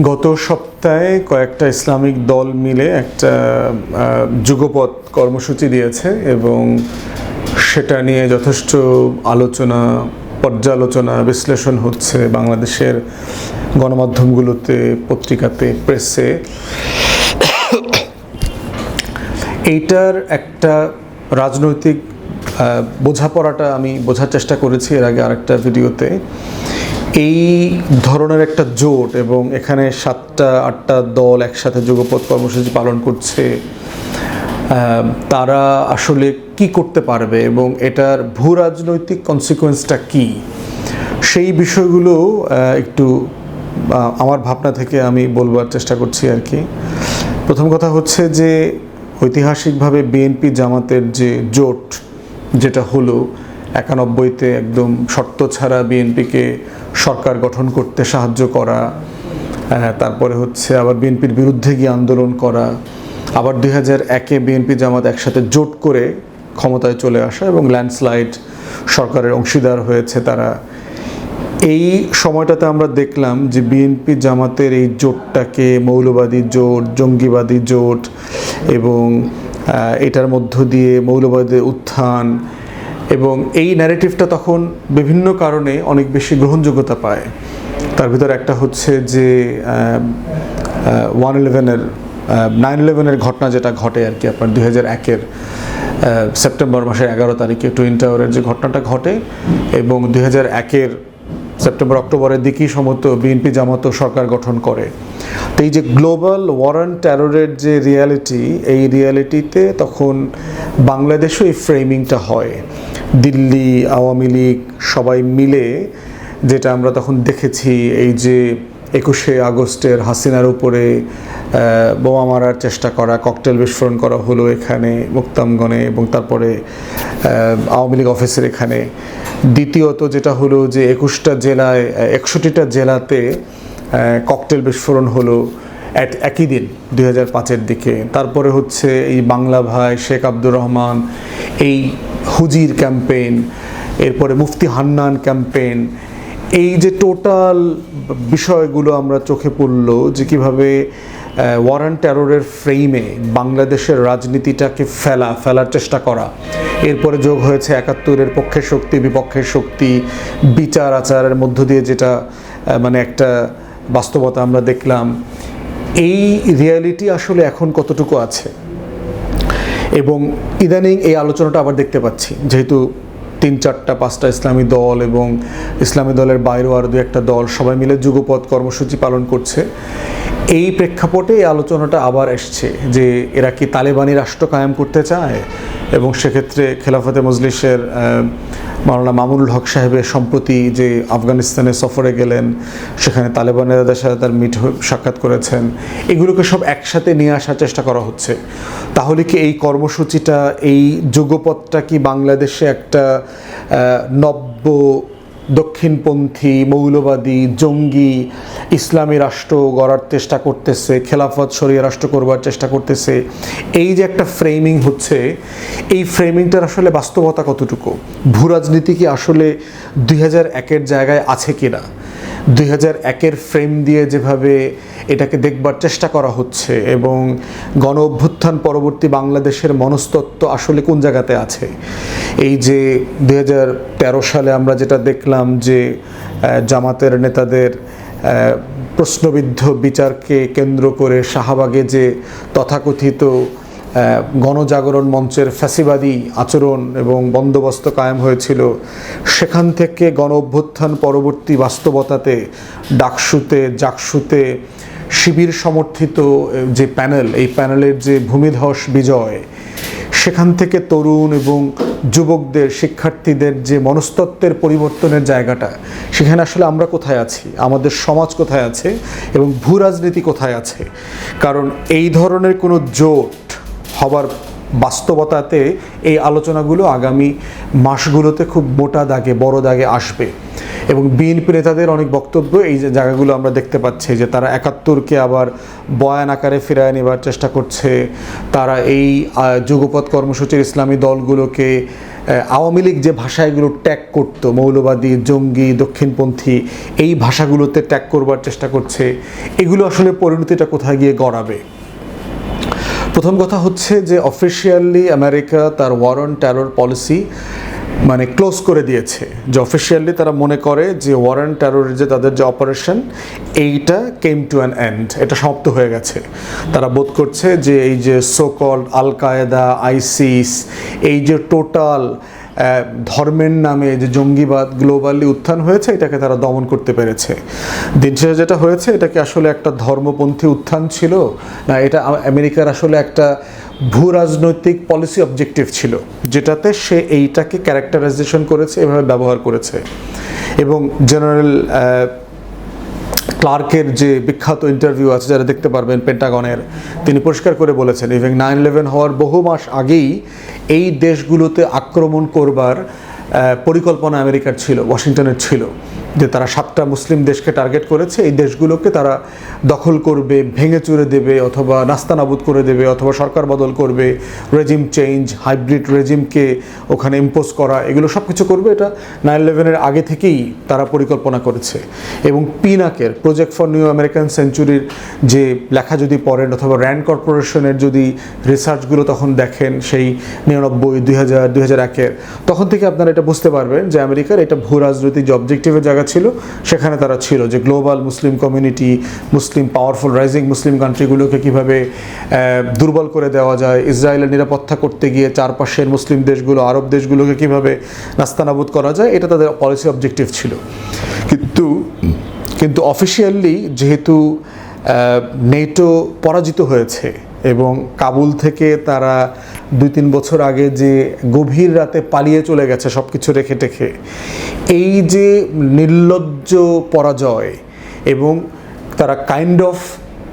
গত সপ্তাহে কয়েকটা ইসলামিক দল মিলে একটা আহ, যুগপৎ কর্মসূচি দিয়েছে এবং সেটা নিয়ে যথেষ্ট আলোচনা পর্যালোচনা বিশ্লেষণ হচ্ছে বাংলাদেশের গণমাধ্যমগুলোতে পত্রিকাতে প্রেসে। এইটার একটা রাজনৈতিক বোঝাপড়াটা আমি বোঝার চেষ্টা করেছি এর আগে আরেকটা ভিডিওতে। এই ধরনের একটা জোট এবং এখানে সাতটা, আটটা দল একসাথে যুগপৎ কর্মসূচি পালন করছে তারা আসলে কি করতে পারবে এবং এটার ভূ রাজনৈতিক কনসিকোয়েন্সটা কি? সেই বিষয়গুলো একটু আমার ভাবনা থেকে আমি বলবার চেষ্টা করছি আর কি। প্রথম কথা হচ্ছে যে, ঐতিহাসিকভাবে বিএনপি জামাতের যে জোট, যেটা হলো, একানব্বইতে একদম শর্ত ছাড়া বিএনপিকে সরকার গঠন করতে সাহায্য করা তারপরে হচ্ছে আবার বিএনপির বিরুদ্ধে গিয়ে আন্দোলন করা, আবার দুই হাজার একে বিএনপি জামাত একসাথে জোট করে ক্ষমতায় চলে আসা এবং ল্যান্ডস্লাইড সরকারের অংশীদার হয়েছে তারা। এই সময়টাতে আমরা দেখলাম যে বিএনপি জামাতের এই জোটটাকে মৌলবাদী জোট, জঙ্গিবাদী জোট এবং এটার মধ্য দিয়ে মৌলবাদের উত্থান এবং এই ন্যারেটিভটা তখন বিভিন্ন কারণে অনেক বেশি গ্রহণযোগ্যতা পায়। তার ভিতর একটা হচ্ছে যে ওয়ান ইলেভেনের নাইন ইলেভেনের ঘটনা যেটা ঘটে আর কি, আপনার দুই হাজার একের সেপ্টেম্বর মাসের এগারো তারিখে টুইন টাওয়ারের যে ঘটনাটা ঘটে এবং দুই হাজার একের সেপ্টেম্বর অক্টোবরের দিকেই সম্ভবত বিএনপি জামাত সরকার গঠন করে। তো এই যে গ্লোবাল ওয়ারান টেররের যে রিয়ালিটি এই রিয়ালিটিতে তখন বাংলাদেশেও এই ফ্রেমিংটা হয়। দিল্লি, আওয়ামী লীগ সবাই মিলে যেটা আমরা তখন দেখেছি, এই যে একুশে আগস্টের হাসিনার উপরে বোমা মারার চেষ্টা করা ককটেল বিস্ফোরণ করা হলো এখানে মুক্তামগণে এবং তারপরে আওয়ামী লীগ অফিসের এখানে। দ্বিতীয়ত যেটা হলো যে একুশটা জেলায়, একষট্টিটা জেলাতে ককটেল বিস্ফোরণ হলো এক- একই দিন, দুই হাজার পাঁচের দিকে। তারপরে হচ্ছে এই বাংলা ভাই শেখ আব্দুর রহমান, এই হুজির ক্যাম্পেইন, এরপরে মুফতি হান্নান ক্যাম্পেইন। এই যে টোটাল বিষয়গুলো আমরা চোখে পড়ল যে কীভাবে ওয়ারান টেররের ফ্রেমে বাংলাদেশের রাজনীতিটাকে ফেলা, ফেলার চেষ্টা করা। এরপরে যোগ হয়েছে একাত্তরের পক্ষের শক্তি, বিপক্ষের শক্তি বিচার আচারের মধ্য দিয়ে যেটা মানে একটা বাস্তবতা আমরা দেখলাম, এই রিয়ালিটি আসলে এখন কতটুকু আছে? এবং ইদানিং এই আলোচনাটা আবার দেখতে পাচ্ছি, যেহেতু তিন চারটা, পাঁচটা ইসলামী দল এবং ইসলামী দলের বাইরেও আর দু একটা দল সবাই মিলে যুগপথ কর্মসূচি পালন করছে। এই প্রেক্ষাপটে এই আলোচনাটা আবার এসছে যে এরা কি তালেবানি রাষ্ট্র কায়েম করতে চায়? এবং সেক্ষেত্রে খেলাফতে মজলিসের মাওলানা মামুনুল হক সাহেবের সম্প্রতি যে আফগানিস্তানে সফরে গেলেন, সেখানে তালেবানের সাথে তার মিট সাক্ষাৎ করেছেন, এগুলোকে সব একসাথে নিয়ে আসার চেষ্টা করা হচ্ছে। তাহলে কি এই কর্মসূচিটা, এই যুগপথটা কি বাংলাদেশে একটা নব্য দক্ষিণপন্থী, মৌলবাদী, জঙ্গি, ইসলামী রাষ্ট্র গড়ার চেষ্টা করতেছে, খেলাফত সরিয়ে রাষ্ট্র করবার চেষ্টা করতেছে। এই যে একটা ফ্রেমিং হচ্ছে, এই ফ্রেমিংটার আসলে বাস্তবতা কতটুকু? ভূরাজনীতি কি আসলে দুই হাজার একের জায়গায় আছে কিনা? দুই হাজার একের ফ্রেম দিয়ে যেভাবে এটাকে দেখবার চেষ্টা করা হচ্ছে এবং গণ অভ্যুত্থান পরবর্তী বাংলাদেশের মনস্তত্ত্ব আসলে কোন জায়গাতে আছে? এই যে দুই হাজার তেরো সালে আমরা যেটা দেখলাম যে জামাতের নেতাদের প্রশ্নবিদ্ধ বিচারকে কেন্দ্র করে শাহবাগে যে তথাকথিত গণজাগরণ মঞ্চের ফ্যাসিবাদী আচরণ এবং বন্দোবস্ত কায়েম হয়েছিল। সেখান থেকে গণ অভ্যুত্থান পরবর্তী বাস্তবতাতে ডাকসুতে, জাকসুতে শিবির সমর্থিত যে প্যানেল, এই প্যানেলের যে ভূমিধস বিজয়, সেখান থেকে তরুণ এবং যুবকদের, শিক্ষার্থীদের যে মনস্তত্ত্বের পরিবর্তনের জায়গাটা, সেখানে আসলে আমরা কোথায় আছি? আমাদের সমাজ কোথায় আছে? এবং ভূ রাজনীতি কোথায় আছে? কারণ এই ধরনের কোনো জোট হবার বাস্তবতাতে এই আলোচনাগুলো আগামী মাসগুলোতে খুব মোটা দাগে বড় দাগে আসবে। এবং বিএনপি নেতাদের অনেক বক্তব্য এই যে জায়গাগুলো আমরা দেখতে পাচ্ছি যে তারা একাত্তরকে আবার বয়ান আকারে ফিরায় নেবার চেষ্টা করছে তারা এই আহ, যুগপৎ কর্মসূচির ইসলামী দলগুলোকে আওয়ামী লীগ যে ভাষাগুলো ট্যাগ করতো মৌলবাদী জঙ্গি দক্ষিণপন্থী এই ভাষাগুলোতে ট্যাগ করবার চেষ্টা করছে এগুলো আসলে পরিণতিটা কোথায় গিয়ে গড়াবে? প্রথম কথা হচ্ছে যে অফিসিয়ালি আমেরিকা তার ওয়ারন টেরর পলিসি মানে ক্লোজ করে দিয়েছে। যে অফিসিয়ালি তারা মনে করে যে ওয়ারেন টেরোরের যে তাদের যে অপারেশন এইটা কেম টু অ্যান এন্ড এটা সমাপ্ত হয়ে গেছে। তারা বোধ করছে যে এই যে সোকল আল কায়েদা আইসিস এই যে টোটাল ধর্মের নামে যে জঙ্গিবাদ গ্লোবালি উত্থান হয়েছে, এটাকে তারা দমন করতে পেরেছে। দিন শেষে যেটা হয়েছে, এটাকে আসলে একটা ধর্মপন্থী উত্থান ছিল, না, এটা আমেরিকার আসলে একটা ভূ রাজনৈতিক পলিসি অবজেক্টিভ ছিল, যেটাতে সে এইটাকে ক্যারেক্টারাইজেশন করেছে, এভাবে ব্যবহার করেছে। এবং জেনারেল ক্লার্কের যে বিখ্যাত ইন্টারভিউ আছে, যারা দেখতে পারবেন পেন্টাগনের তিনি পরিষ্কার করে বলেছেন ইভেন নাইন ইলেভেন হওয়ার বহু মাস আগেই এই দেশগুলোতে আক্রমণ করবার পরিকল্পনা আমেরিকার ছিল ওয়াশিংটনের ছিল। যে তারা সাতটা মুসলিম দেশকে টার্গেট করেছে, এই দেশগুলোকে তারা দখল করবে, ভেঙে চুরে দেবে অথবা নাস্তানাবুদ করে দেবে অথবা সরকার বদল করবে রেজিম চেঞ্জ হাইব্রিড রেজিমকে ওখানে ইম্পোজ করা, এগুলো সব কিছু করবে। এটা নাইন ইলেভেনের আগে থেকেই তারা পরিকল্পনা করেছে। এবং পিনাকের প্রজেক্ট ফর নিউ আমেরিকান সেঞ্চুরির যে লেখা যদি পড়েন অথবা র্যান্ড কর্পোরেশনের যদি রিসার্চগুলো তখন দেখেন, সেই নিরানব্বই, দুই হাজার দুই হাজার একের, তখন থেকে আপনারা এটা বুঝতে পারবেন যে আমেরিকার এটা ভূ রাজনৈতিক অবজেক্টিভের জায়গা ছিল, সেখানে তারা ছিল যে global Muslim community, Muslim powerful rising Muslim কান্ট্রিগুলোকে কীভাবে দুর্বল করে দেওয়া যায়, ইসরায়েলের নিরাপত্তা করতে গিয়ে চারপাশের মুসলিম দেশগুলো, আরব দেশগুলোকে কীভাবে নাস্তানাবুদ করা যায়, এটা তাদের পলিসি অবজেক্টিভ ছিল। কিন্তু কিন্তু অফিসিয়ালি যেহেতু নেটো পরাজিত হয়েছে এবং কাবুল থেকে তারা দুই তিন বছর আগে যে গভীর রাতে পালিয়ে চলে গেছে সব কিছু রেখে টেখে, এই যে নির্লজ্জ পরাজয় এবং তারা কাইন্ড অফ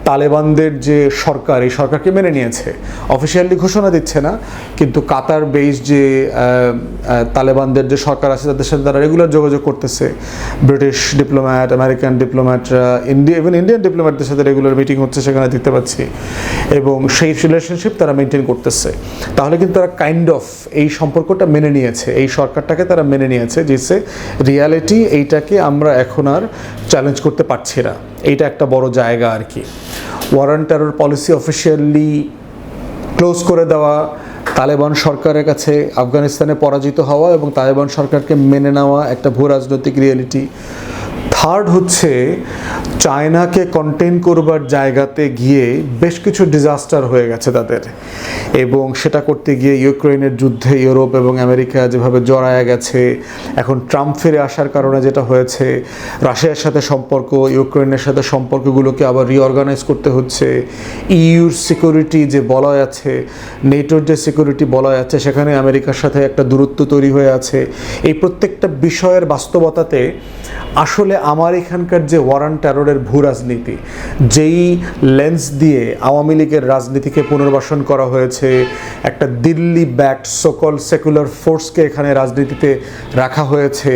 তালেবানদের যে সরকার, এই সরকারকে মেনে নিয়েছে। অফিসিয়ালি ঘোষণা দিচ্ছে না, কিন্তু কাতার বেস যে তালেবানদের যে সরকার আছে, তাদের সাথে তারা রেগুলার যোগাযোগ করতেছে। ব্রিটিশ ডিপ্লোম্যাট আমেরিকান ডিপ্লোম্যাটরা ইন্ডিয়া ইভেন ইন্ডিয়ান ডিপ্লোম্যাটদের সাথে রেগুলার মিটিং হচ্ছে, সেখানে দেখতে পাচ্ছি। এবং সেই রিলেশনশিপ তারা মেনটেন করতেছে। তাহলে কিন্তু তারা কাইন্ড অফ এই সম্পর্কটা মেনে নিয়েছে। এই সরকারটাকে তারা মেনে নিয়েছে, যে রিয়ালিটি এইটাকে আমরা এখন আর চ্যালেঞ্জ করতে পারছি না। এইটা একটা বড় জায়গা আর কি। War on terror policy officially close করে দেওয়া, তালেবান সরকারের কাছে আফগানিস্তানে পরাজিত হওয়া এবং তালেবান সরকারকে মেনে নেওয়া একটা ভূ রাজনৈতিক রিয়েলিটি থার্ড হচ্ছে চায়নাকে কন্টেন করবার জায়গাতে গিয়ে বেশ কিছু ডিজাস্টার হয়ে গেছে তাদের। এবং সেটা করতে গিয়ে ইউক্রেনের যুদ্ধে ইউরোপ এবং আমেরিকা যেভাবে জড়ায়া গেছে, এখন ট্রাম্প ফিরে আসার কারণে যেটা হয়েছে, রাশিয়ার সাথে সম্পর্ক, ইউক্রেনের সাথে সম্পর্কগুলোকে আবার রিঅর্গানাইজ করতে হচ্ছে ইউর সিকিউরিটি যে বলয় আছে নেটোর যে সিকিউরিটি বলয় আছে, সেখানে আমেরিকার সাথে একটা দূরত্ব তৈরি হয়ে আছে। এই প্রত্যেকটা বিষয়ের বাস্তবতাতে আসলে আমার এখানকার যে ওয়ারান টেররের ভূ রাজনীতি যেই লেন্স দিয়ে আওয়ামী লীগের রাজনীতিকে পুনর্বাসন করা হয়েছে, একটা দিল্লি ব্যাকড সকল সেকুলার ফোর্সকে এখানে রাজনীতিতে রাখা হয়েছে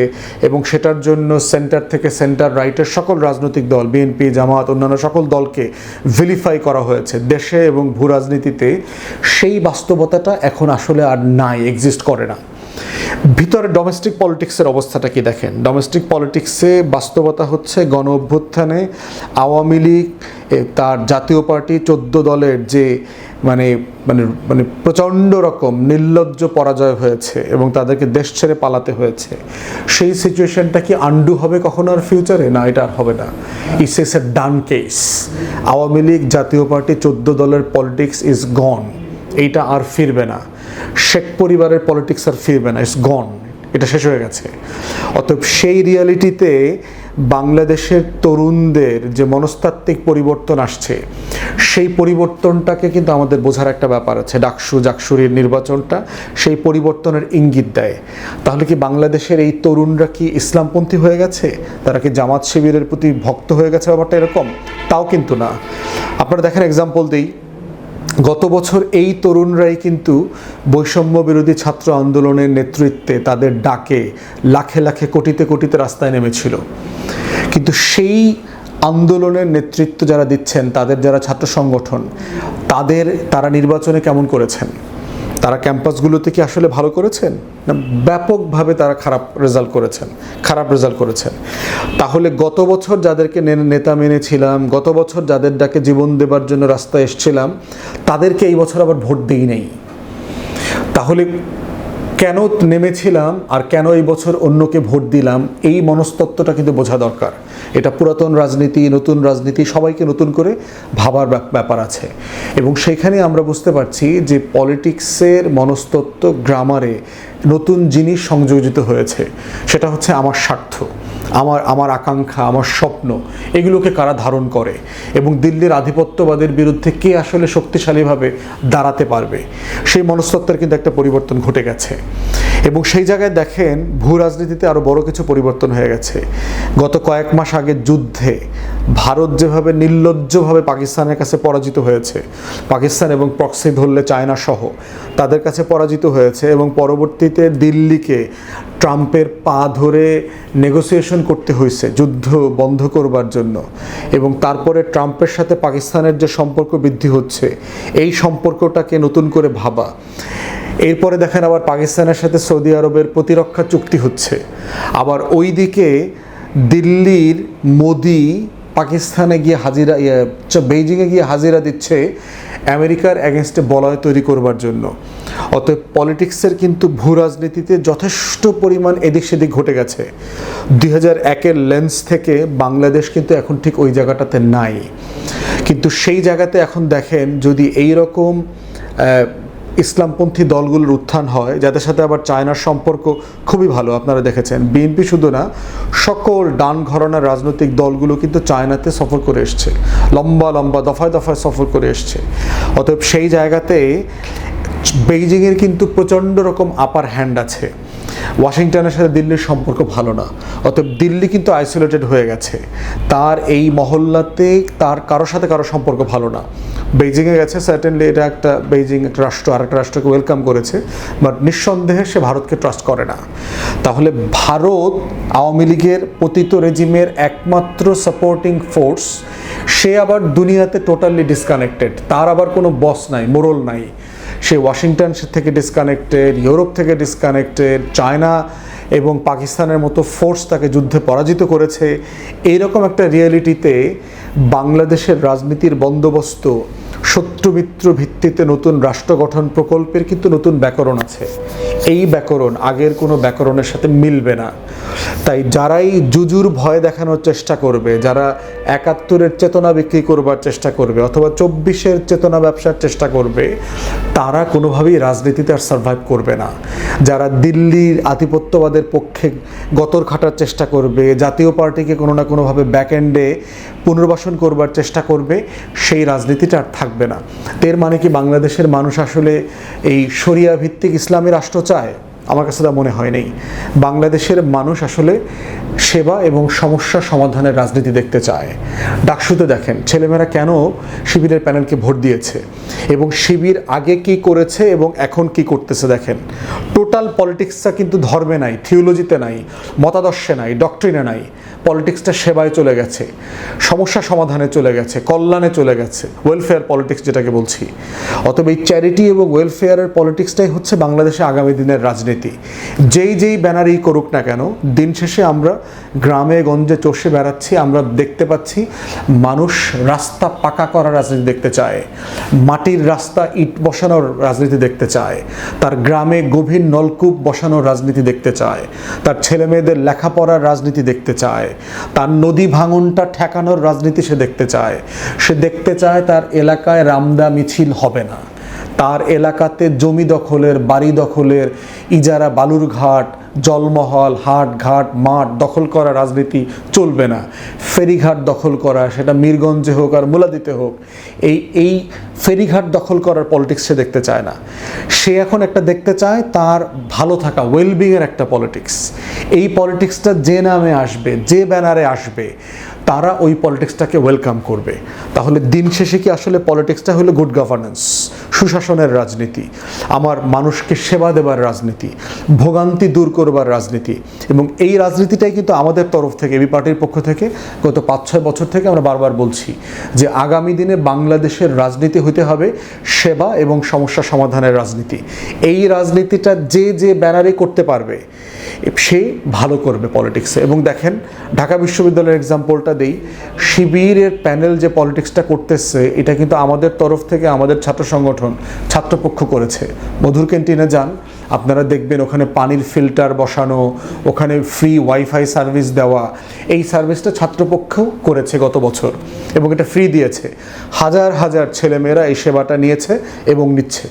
এবং সেটার জন্য সেন্টার থেকে সেন্টার রাইটের সকল রাজনৈতিক দল বিএনপি জামাত, অন্যান্য সকল দলকে ভিলিফাই করা হয়েছে দেশে এবং ভূ রাজনীতিতে সেই বাস্তবতাটা এখন আসলে আর নাই এক্সিস্ট করে না। ভিতরে ডোমেস্টিক পলিটিক্সের অবস্থাটা কি দেখেন? ডোমেস্টিক পলিটিক্সে বাস্তবতা হচ্ছে গণ অভ্যুত্থানে আওয়ামী লীগ তার জাতীয় পার্টি, চোদ্দ দলের যে মানে মানে মানে প্রচণ্ড রকম নির্লজ্জ পরাজয় হয়েছে এবং তাদেরকে দেশ ছেড়ে পালাতে হয়েছে, সেই সিচুয়েশনটা কি আন্ডু হবে কখনো আর ফিউচারে না, এটা আর হবে না। It's is a done case Awami League, Jatiya Party, চোদ্দ দলের পলিটিক্স ইজ গন এইটা আর ফিরবে না। শেখ পরিবারের পলিটিক্স আর ফিরবে না ইটস গন এটা শেষ হয়ে গেছে। অতএব সেই রিয়ালিটিতে বাংলাদেশের তরুণদের যে মনস্তাত্ত্বিক পরিবর্তন আসছে, সেই পরিবর্তনটাকে কিন্তু আমাদের বোঝার একটা ব্যাপার আছে। ডাকসু জাকসুরির নির্বাচনটা সেই পরিবর্তনের ইঙ্গিত দেয়। তাহলে কি বাংলাদেশের এই তরুণরা কি ইসলামপন্থী হয়ে গেছে? তারা কি জামাত শিবিরের প্রতি ভক্ত হয়ে গেছে ব্যাপারটা এরকম? তাও কিন্তু না। আপনারা দেখেন এক্সাম্পল দিই। গত বছর এই তরুণরাই কিন্তু বৈষম্য বিরোধী ছাত্র আন্দোলনের নেতৃত্বে তাদের ডাকে লাখে লাখে কোটিতে কোটিতে রাস্তায় নেমেছিল। কিন্তু সেই আন্দোলনের নেতৃত্ব যারা দিচ্ছেন, তাদের যারা ছাত্র সংগঠন, তাদের, তারা নির্বাচনে কেমন করেছেন? তারা ক্যাম্পাসগুলোতে কি আসলে ভালো করেছেন? না, ব্যাপকভাবে তারা খারাপ রেজাল্ট করেছেন, খারাপ রেজাল্ট করেছেন। তাহলে গত বছর যাদেরকে নেতা মেনেছিলাম, গত বছর যাদের ডাকে জীবন দেবার জন্য রাস্তায় এসছিলাম, তাদেরকে এই বছর আবার ভোট দিই নেই। তাহলে কেন নেমেছিলাম আর কেন এই বছর অন্যকে ভোট দিলাম, এই মনস্তত্ত্বটা কিন্তু বোঝা দরকার। এটা পুরাতন রাজনীতি, নতুন রাজনীতি, সবাইকে নতুন করে ভাবার ব্যাপ- ব্যাপার আছে। এবং সেখানে আমরা বুঝতে পারছি যে পলিটিক্সের মনস্তত্ত্ব, গ্রামারে নতুন জিনিস সংযোজিত হয়েছে। সেটা হচ্ছে আমার স্বার্থ। আমার আমার আকাঙ্ক্ষা, আমার স্বপ্ন, এগুলোকে কারা ধারণ করে? এবং দিল্লির আধিপত্যবাদের বিরুদ্ধে কে আসলে শক্তিশালীভাবে দাঁড়াতে পারবে? সেই মনস্তত্ত্বের কিন্তু একটা পরিবর্তন ঘটে গেছে। এবং সেই জায়গায় দেখেন ভূ রাজনীতিতে আরও বড় কিছু পরিবর্তন হয়ে গেছে। গত কয়েক মাস আগে যুদ্ধে ভারত যেভাবে নির্লজ্জভাবে পাকিস্তানের কাছে পরাজিত হয়েছে, পাকিস্তান এবং প্রক্সি ধরলে চায়না সহ, তাদের কাছে পরাজিত হয়েছে এবং পরবর্তীতে দিল্লিকে ট্রাম্পের পা ধরে নেগোসিয়েশন করতে হয়েছে যুদ্ধ বন্ধ করবার জন্য। এবং তারপরে ট্রাম্পের সাথে পাকিস্তানের যে সম্পর্ক বৃদ্ধি হচ্ছে, এই সম্পর্কটাকে নতুন করে ভাবা। এরপরে দেখেন আবার পাকিস্তানের সাথে সৌদি আরবের প্রতিরক্ষা চুক্তি হচ্ছে। আবার ওই দিকে দিল্লির মোদি পাকিস্তানে গিয়ে হাজিরা ইয়ে, বেইজিংয়ে গিয়ে হাজিরা দিচ্ছে আমেরিকার অ্যাগেনস্টে বলয় তৈরি করবার জন্য। অতএব পলিটিক্সের কিন্তু ভূ রাজনীতিতে যথেষ্ট পরিমাণ এদিক সেদিক ঘটে গেছে। দুই হাজার একের লেন্স থেকে বাংলাদেশ কিন্তু এখন ঠিক ওই জায়গাটাতে নাই। কিন্তু সেই জায়গাতে এখন দেখেন যদি এই রকম ইসলামপন্থী দলগুলোর উত্থান হয়, যাদের সাথে আবার চায়নার সম্পর্ক খুবই ভালো, আপনারা দেখেছেন। বিএনপি শুধু না, সকল ডান ঘরনার রাজনৈতিক দলগুলো কিন্তু চায়নাতে সফর করে এসছে। লম্বা লম্বা, দফায় দফায় সফর করে এসছে। অতএব সেই জায়গাতে বেইজিংয়ের কিন্তু প্রচণ্ড রকম আপার হ্যান্ড আছে। ওয়াশিংটনের সাথে দিল্লির সম্পর্ক ভালো না। অতএব দিল্লি কিন্তু আইসোলেটেড হয়ে গেছে। তার এই মহল্লাতে তার কারোর সাথে কারও সম্পর্ক ভালো না। বেইজিংয়ে গেছে। সার্টেনলি এটা একটা বেইজিং একটা রাষ্ট্র আর একটা রাষ্ট্রকে ওয়েলকাম করেছে। বাট নিঃসন্দেহে সে ভারতকে ট্রাস্ট করে না। তাহলে ভারত আওয়ামী লীগের পতিত রেজিমের একমাত্র সাপোর্টিং ফোর্স সে আবার দুনিয়াতে টোটালি ডিসকানেক্টেড তার আবার কোনো বস নাই, মোরল নাই। সে ওয়াশিংটন থেকে ডিসকানেক্টেড ইউরোপ থেকে ডিসকানেক্টেড চায়না এবং পাকিস্তানের মতো ফোর্স তাকে যুদ্ধে পরাজিত করেছে। এইরকম একটা রিয়েলিটিতে বাংলাদেশের রাজনীতির বন্দোবস্ত, শত্রুমিত্র ভিত্তিতে নতুন রাষ্ট্র গঠন প্রকল্পের কিন্তু নতুন ব্যাকরণ আছে। এই ব্যাকরণ আগের কোনো ব্যাকরণের সাথে মিলবে না। তাই যারাই জুজুর ভয় দেখানোর চেষ্টা করবে, যারা একাত্তরের চেতনা বিক্রি করবার চেষ্টা করবে অথবা চব্বিশের চেতনা ব্যবসার চেষ্টা করবে, তারা কোনোভাবেই রাজনীতিতে আর সার্ভাইভ করবে না। যারা দিল্লির আধিপত্যবাদের পক্ষে গতর খাটার চেষ্টা করবে, জাতীয় পার্টিকে কোনো না কোনোভাবে ব্যাকএন্ডে পুনর্বাসন করবার চেষ্টা করবে, সেই রাজনীতিটা আর থাকবে না। এর মানে কি বাংলাদেশের মানুষ আসলে এই শরিয়া ভিত্তিক ইসলামী রাষ্ট্র চায়? আমার কাছে তা মনে হয় নেই। বাংলাদেশের মানুষ আসলে সেবা এবং সমস্যা সমাধানের রাজনীতি দেখতে চায়। ডাকসুতে দেখেন, ছেলেমেয়েরা কেন শিবিরের প্যানেলকে ভোট দিয়েছে? এবং শিবির আগে কি করেছে এবং এখন কি করতেছে দেখেন। টোটাল পলিটিক্সটা কিন্তু ধর্মে নাই, থিওলজিতে নাই, মতাদর্শে নাই, ডক্ট্রিনে নাই। পলিটিক্সটা সেবায় চলে গেছে, সমস্যা সমাধানে চলে গেছে, কল্যাণে চলে গেছে ওয়েলফেয়ার পলিটিক্স যেটাকে বলছি। অতএব এই চ্যারিটি এবং ওয়েলফেয়ারের পলিটিক্সটাই হচ্ছে বাংলাদেশে আগামী দিনের রাজনীতি। যেই যেই ব্যানারই করুক না কেন, দিন শেষে আমরা গ্রামে, গঞ্জে, চষে বেড়াচ্ছি, আমরা দেখতে পাচ্ছি মানুষ রাস্তা পাকা করার রাজনীতি দেখতে চায়, মাটির রাস্তা ইট বসানোর রাজনীতি দেখতে চায়, তার গ্রামে গভীর নলকূপ বসানোর রাজনীতি দেখতে চায়, তার ছেলে মেয়েদের লেখাপড়ার রাজনীতি দেখতে চায় তার নদী ভাঙনটা ঠেকানোর রাজনীতি সে দেখতে চায়। সে দেখতে চায় তার এলাকায় রামদা মিছিল হবে না। তার এলাকাতে জমি দখলের, বাড়ি দখলের, ইজারা বালুরঘাট জলমহল হাট ঘাট মাঠ দখল করা রাজনীতি চলবে না। ফেরিঘাট দখল করা, সেটা মীরগঞ্জে হোক আর মুলাদিতে হোক, এই এই ফেরিঘাট দখল করার পলিটিক্স সে দেখতে চায় না। সে এখন একটা দেখতে চায় তার ভালো থাকা ওয়েলবিংয়ের একটা পলিটিক্স এই পলিটিক্সটা যে নামে আসবে, যে ব্যানারে আসবে তারা ওই পলিটিক্সটাকে ওয়েলকাম করবে। তাহলে দিন শেষে কি আসলে পলিটিক্সটা হলো গুড গভর্নেন্স সুশাসনের রাজনীতি। আমার মানুষকে সেবা দেবার রাজনীতি। ভোগান্তি দূর করবার রাজনীতি। এবং এই রাজনীতিটাই কিন্তু আমাদের তরফ থেকে এবি পার্টির পক্ষ থেকে, গত পাঁচ ছয় বছর থেকে আমরা বারবার বলছি যে আগামী দিনে বাংলাদেশের রাজনীতি হতে হবে সেবা এবং সমস্যা সমাধানের রাজনীতি। এই রাজনীতিটা যে যে ব্যানারে করতে পারবে, সে ভালো করবে পলিটিক্সে এবং দেখেন, ঢাকা বিশ্ববিদ্যালয়ের এক্সাম্পলটা দেই। শিবিরের প্যানেল যে পলিটিক্সটা করতেছে, এটা কিন্তু আমাদের তরফ থেকে আমাদের ছাত্র সংগঠন, ছাত্রপক্ষ করেছে। মধুর ক্যান্টিনে যান, আপনারা দেখবেন ওখানে পানির ফিল্টার বসানো, ওখানে ফ্রি ওয়াইফাই সার্ভিস দেওয়া। এই সার্ভিসটা ছাত্রপক্ষ করেছে গত বছর এবং এটা ফ্রি দিয়েছে। হাজার হাজার ছেলেমেয়েরা এই সেবাটা নিয়েছে এবং নিচ্ছে।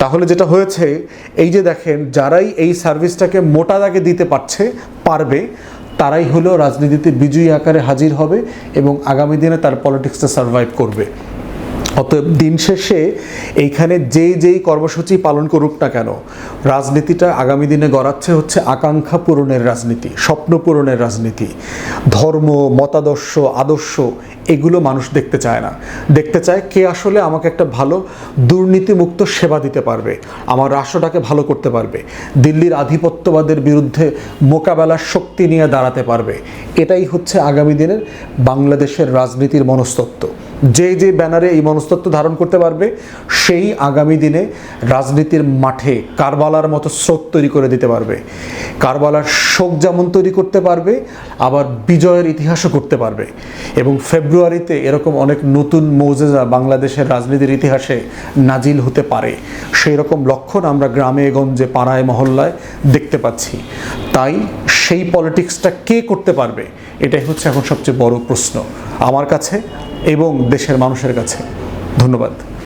তাহলে যেটা হয়েছে, এই যে দেখেন, যারাই এই সার্ভিসটাকে মোটা দাগে দিতে পারছে, পারবে তারাই হলো রাজনীতিতে বিজয়ী আকারে হাজির হবে এবং আগামী দিনে তার পলিটিক্সটা সার্ভাইভ করবে। অতএব দিন শেষে এইখানে যেই যেই কর্মসূচি পালন করুক না কেন, রাজনীতিটা আগামী দিনে গড়াচ্ছে হচ্ছে আকাঙ্ক্ষা পূরণের রাজনীতি, স্বপ্ন পূরণের রাজনীতি। ধর্ম, মতাদর্শ, আদর্শ এগুলো মানুষ দেখতে চায় না। দেখতে চায় কে আসলে আমাকে একটা ভালো দুর্নীতিমুক্ত সেবা দিতে পারবে, আমার রাষ্ট্রটাকে ভালো করতে পারবে, দিল্লির আধিপত্যবাদের বিরুদ্ধে মোকাবেলার শক্তি নিয়ে দাঁড়াতে পারবে। এটাই হচ্ছে আগামী দিনের বাংলাদেশের রাজনীতির মনস্তত্ত্ব। যে যে ব্যানারে এই মনস্তত্ত্ব ধারণ করতে পারবে, সেই আগামী দিনে রাজনীতির মাঠে কারবালার মতো স্রোত তৈরি করে দিতে পারবে। কারবালার শোক যেমন তৈরি করতে পারবে, আবার বিজয়ের ইতিহাসও করতে পারবে। এবং ফেব্রুয়ারিতে এরকম অনেক নতুন মৌজেজা বাংলাদেশের রাজনীতির ইতিহাসে নাজিল হতে পারে। সেই রকম লক্ষণ আমরা গ্রামে গঞ্জে, পাড়ায়, মহল্লায় দেখতে পাচ্ছি। তাই সেই পলিটিক্সটা কে করতে পারবে, এটাই হচ্ছে এখন সবচেয়ে বড় প্রশ্ন। আমার কাছে এবং দেশের মানুষের কাছে। ধন্যবাদ।